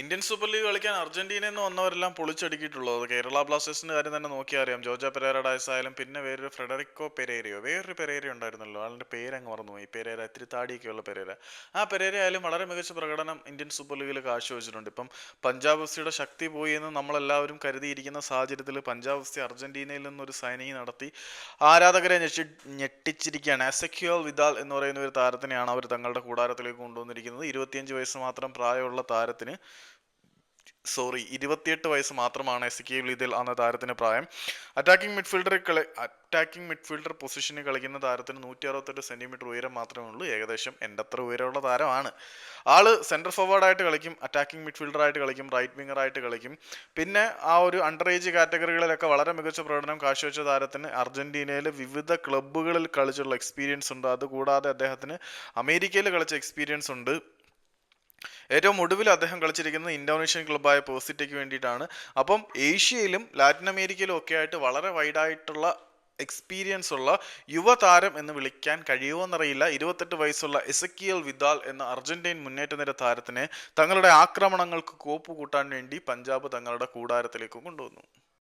Indian super league കളിക്കാൻ Argentina എന്ന് വന്നവരെല്ലാം പൊളിച്ചടുക്കിയിട്ടുള്ളത്. കേരള ബ്ലാസ്റ്റേഴ്സിന്റെ കാര്യം തന്നെ നോക്കിയാൽ അറിയാം ജോജ പെരേര ഡയസ് ആയാലും പിന്നെ വേറൊരു ഫ്രെഡറിക്കോ പെരേരയോ വേറൊരു പെരേര ഉണ്ടായിരുന്നല്ലോ. ആളുടെ പേര് അങ്ങ് മറന്നുപോയി പെരേര ഇത്തിരി താടിയൊക്കെയുള്ള പെരേര. ആ പെരേര ആയാലും വളരെ മികച്ച പ്രകടനം ഇന്ത്യൻ സൂപ്പർ ലീഗിൽ കാഴ്ചവെച്ചിട്ടുണ്ട്. ഇപ്പം പഞ്ചാബ് എഫ്സിയുടെ ശക്തി പോയി എന്ന് നമ്മളെല്ലാവരും കരുതിയിരിക്കുന്ന സാഹചര്യത്തിൽ പഞ്ചാബ് എഫ്സി അർജന്റീനയിൽ നിന്നൊരു സൈനിങ് നടത്തി ആരാധകരെ ഞെട്ടി ഞെട്ടിച്ചിരിക്കുകയാണ്. എസക്യുവൽ വിദാൽ എന്ന് പറയുന്ന ഒരു താരത്തിനെയാണ് അവർ തങ്ങളുടെ കൂടാരത്തിലേക്ക് കൊണ്ടുവന്നിരിക്കുന്നത്. ഇരുപത്തിയഞ്ച് വയസ്സ് മാത്രം പ്രായമുള്ള താരത്തിന് സോറി ഇരുപത്തിയെട്ട് വയസ്സ് മാത്രമാണ് എസ് കെ ഇതിൽ അന്ന താരത്തിന് പ്രായം. അറ്റാക്കിംഗ് മിഡ്ഫീൽഡർ കളി അറ്റാക്കിംഗ് മിഡ്ഫീൽഡർ പൊസിഷനിൽ കളിക്കുന്ന താരത്തിന് നൂറ്റി അറുപത്തെട്ട് സെന്റിമീറ്റർ ഉയരം മാത്രമേ ഉള്ളൂ. ഏകദേശം എന്റെ അത്ര ഉയരമുള്ള താരമാണ്. ആൾ സെൻട്രൽ ഫോർവേഡായിട്ട് കളിക്കും അറ്റാക്കിംഗ് മിഡ്ഫീൽഡറായിട്ട് കളിക്കും റൈറ്റ് വിങ്ങറായിട്ട് കളിക്കും. പിന്നെ ആ ഒരു അണ്ടർ ഏജ് കാറ്റഗറികളിലൊക്കെ വളരെ മികച്ച പ്രകടനം കാഴ്ചവെച്ച താരത്തിന് അർജന്റീനയിൽ വിവിധ ക്ലബ്ബുകളിൽ കളിച്ചുള്ള എക്സ്പീരിയൻസ് ഉണ്ട്. അതുകൂടാതെ അദ്ദേഹത്തിന് അമേരിക്കയിൽ കളിച്ച എക്സ്പീരിയൻസ് ഉണ്ട്. ഏറ്റവും ഒടുവിൽ അദ്ദേഹം കളിച്ചിരിക്കുന്നത് ഇന്തോനേഷ്യൻ ക്ലബ്ബായ പേഴ്സിറ്റയ്ക്ക് വേണ്ടിയിട്ടാണ്. അപ്പം ഏഷ്യയിലും ലാറ്റിൻ അമേരിക്കയിലും ഒക്കെ ആയിട്ട് വളരെ വൈഡായിട്ടുള്ള എക്സ്പീരിയൻസ് ഉള്ള യുവതാരം എന്ന് വിളിക്കാൻ കഴിയുമോയെന്നറിയില്ല ഇരുപത്തെട്ട് വയസ്സുള്ള എസക്കിയൽ വിദാൽ എന്ന അർജന്റീൻ മുന്നേറ്റ നിര താരത്തിനെ തങ്ങളുടെ ആക്രമണങ്ങൾക്ക് കോപ്പ് കൂട്ടാൻ വേണ്ടി പഞ്ചാബ് തങ്ങളുടെ കൂടാരത്തിലേക്ക് കൊണ്ടുവന്നു.